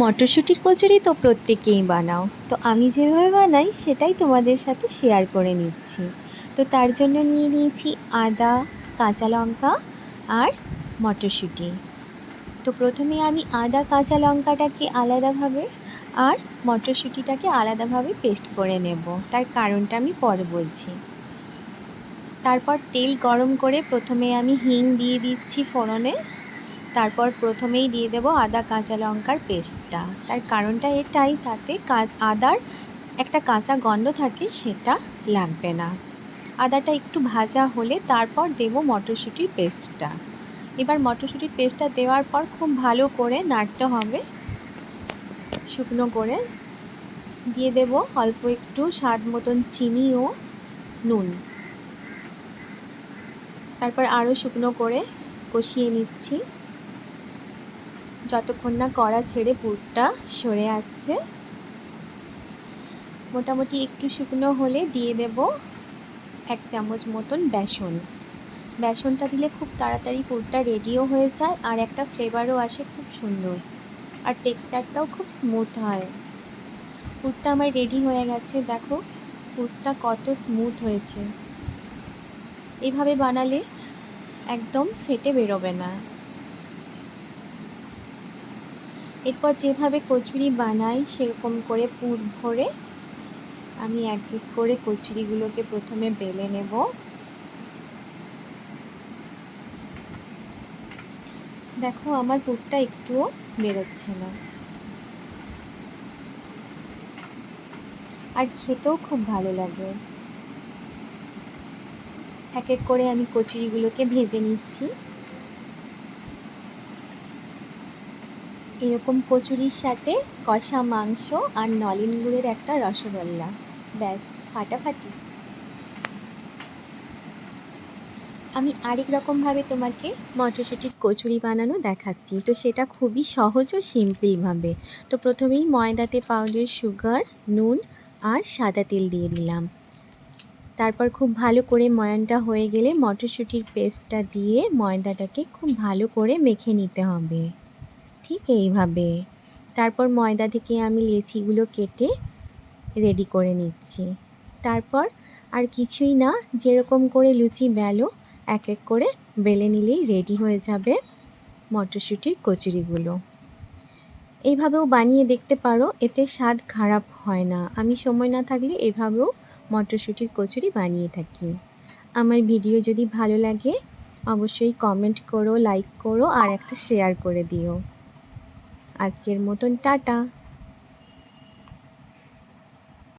মটরশুঁটির কচুরি তো প্রত্যেকেই বানাও। তো আমি যেভাবে বানাই, সেটাই তোমাদের সাথে শেয়ার করে নিচ্ছি। তো তার জন্য নিয়ে নিয়েছি আদা, কাঁচা লঙ্কা আর মটরশুঁটি। তো প্রথমে আমি আদা, কাঁচা লঙ্কাটাকে আলাদাভাবে আর মটরশুঁটিটাকে আলাদাভাবে পেস্ট করে নেব। তার কারণটা আমি পরে বলছি। তারপর তেল গরম করে প্রথমে আমি হিং দিয়ে দিচ্ছি ফোড়নে। তারপর প্রথমেই দিয়ে দেবো আদা কাঁচা লঙ্কার পেস্টটা। তার কারণটা এটাই, তাতে আদার একটা কাঁচা গন্ধ থাকে সেটা লাগবে না। আদাটা একটু ভাজা হলে তারপর দেবো মটরশুঁটির পেস্টটা। এবার মটরশুঁটির পেস্টটা দেওয়ার পর খুব ভালো করে নাড়তে হবে। শুকনো করে দিয়ে দেব অল্প একটু স্বাদ মতন চিনি ও নুন। তারপর আরও শুকনো করে কষিয়ে নিচ্ছি। যতক্ষণ না কড়া ছেড়ে পুরটা সরে আসছে, মোটামুটি একটু শুকনো হলে দিয়ে দেব এক চামচ মতন বেসন। বেসনটা দিলে খুব তাড়াতাড়ি পুরটা রেডিও হয়ে যায় আর একটা ফ্লেভারও আসে খুব সুন্দর আর টেক্সচারটাও খুব স্মুথ হয়। পুরটা আমার রেডি হয়ে গেছে, দেখো পুরটা কত স্মুথ হয়েছে। এভাবে বানালে একদম ফেটে বেরোবে না। এরপর যেভাবে কচুরি বানাই, সেরকম করে পুর ভরে আমি এক এক করে কচুরিগুলোকে প্রথমে বেলে নেব। দেখো, আমার পুরটা একটুও বেরোচ্ছে না। আর খেতেও খুব ভালো লাগে। এক এক করে আমি কচুরিগুলোকে ভেজে নিচ্ছি। এরকম কচুরির সাথে কষা মাংস আর নলেন গুড়ের একটা রসগোল্লা। ব্যাস, ফাটাফাটি। আমি আরেক রকমভাবে তোমাকে মটরশুঁটির কচুরি বানানো দেখাচ্ছি। তো সেটা খুবই সহজ ও সিম্পলভাবে। তো প্রথমেই ময়দাতে পাউডার সুগার নুন আর সাদা তেল দিয়ে দিলাম। তারপর খুব ভালো করে ময়ানটা হয়ে গেলে মটরশুঁটির পেস্টটা দিয়ে ময়দাটাকে খুব ভালো করে মেখে নিতে হবে। ঠিক এইভাবে। তারপর ময়দা থেকে আমি লেচিগুলো কেটে রেডি করে নিচ্ছি। তারপর আর কিছুই না, যেরকম করে লুচি বেলো এক এক করে বেলে নিলেই রেডি হয়ে যাবে মটরশুঁটির কচুরিগুলো। এইভাবেও বানিয়ে দেখতে পারো, এতে স্বাদ খারাপ হয় না। আমি সময় না থাকলে এভাবেও মটরশুঁটির কচুরি বানিয়ে থাকি। আমার ভিডিও যদি ভালো লাগে, অবশ্যই কমেন্ট করো লাইক করো, আর একটা শেয়ার করে দিও। আজকের মতন টাটা।